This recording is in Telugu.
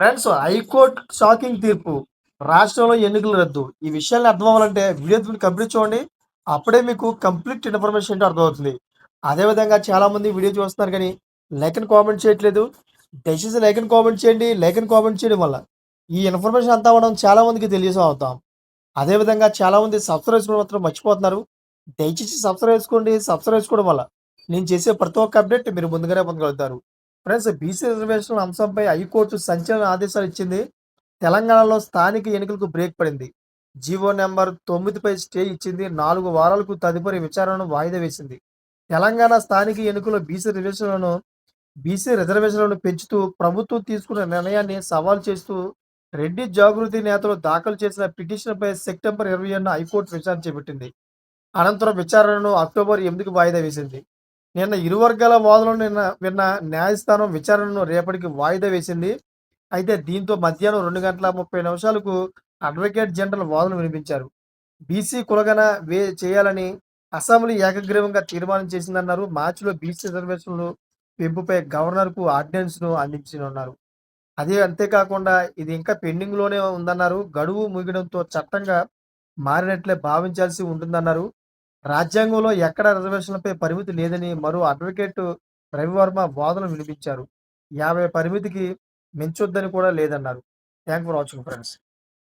ఫ్రెండ్స్ హైకోర్టు షాకింగ్ తీర్పు. రాష్ట్రంలో ఎన్నికలు రద్దు. ఈ విషయాన్ని అర్థం అవ్వాలంటే వీడియో కంప్లీట్ చూడండి. అప్పుడే మీకు కంప్లీట్ ఇన్ఫర్మేషన్ ఏంటో అర్థమవుతుంది. అదేవిధంగా చాలామంది వీడియో చూస్తున్నారు కానీ లైక్ అండ్ కామెంట్ చేయట్లేదు. దయచేసి లైక్ అండ్ కామెంట్ చేయండి. లైక్ అండ్ కామెంట్ చేయడం వల్ల ఈ ఇన్ఫర్మేషన్ అంతా మనం చాలామందికి మందికి అవుతాం. అదేవిధంగా చాలామంది సబ్స్క్రైబ్ చేసుకోవడం మాత్రం మర్చిపోతున్నారు. దయచేసి సబ్స్క్రైబ్ చేసుకోండి. సబ్స్క్రైబ్ చేసుకోవడం వల్ల నేను చేసే ప్రతి ఒక్క అప్డేట్ మీరు ముందుగానే పొందగలుగుతారు. ఫ్రెండ్స్ బీసీ రిజర్వేషన్ అంశంపై హైకోర్టు సంచలన ఆదేశాలు ఇచ్చింది. తెలంగాణలో స్థానిక ఎన్నికలకు బ్రేక్ పడింది. జీవో నెంబర్ తొమ్మిదిపై స్టే ఇచ్చింది. నాలుగు వారాలకు తదుపరి విచారణను వాయిదా వేసింది. తెలంగాణ స్థానిక ఎన్నికల్లో బీసీ రిజర్వేషన్లను బీసీ రిజర్వేషన్లను పెంచుతూ ప్రభుత్వం తీసుకున్న నిర్ణయాన్ని సవాల్ చేస్తూ రెడ్డి జాగృతి నేతలు దాఖలు చేసిన పిటిషన్పై సెప్టెంబర్ ఇరవై ఏడున హైకోర్టు విచారణ చేపట్టింది. అనంతరం విచారణను అక్టోబర్ ఎనిమిదికి వాయిదా వేసింది. నిన్న ఇరు వర్గాల వాదనలు నిన్న విన్న న్యాయస్థానం విచారణను రేపటికి వాయిదా వేసింది. అయితే దీంతో మధ్యాహ్నం రెండు గంటల ముప్పై నిమిషాలకు అడ్వకేట్ జనరల్ వాదన వినిపించారు. బీసీ కులగన వే చేయాలని అసెంబ్లీ ఏకగ్రీవంగా తీర్మానం చేసిందన్నారు. మార్చిలో బీసీ రిజర్వేషన్లు పెంపుపై గవర్నర్కు ఆర్డినెన్స్ను అందించనున్నారు. అదే అంతేకాకుండా ఇది ఇంకా పెండింగ్లోనే ఉందన్నారు. గడువు ముగియడంతో చట్టంగా మారినట్లే భావించాల్సి ఉంటుందన్నారు. రాజ్యాంగంలో ఎక్కడ రిజర్వేషన్లపై పరిమితి లేదని మరో అడ్వకేట్ రవివర్మ వాదన వినిపించారు. యాభై పరిమితికి మించొద్దని కూడా లేదన్నారు. Thank for watching friends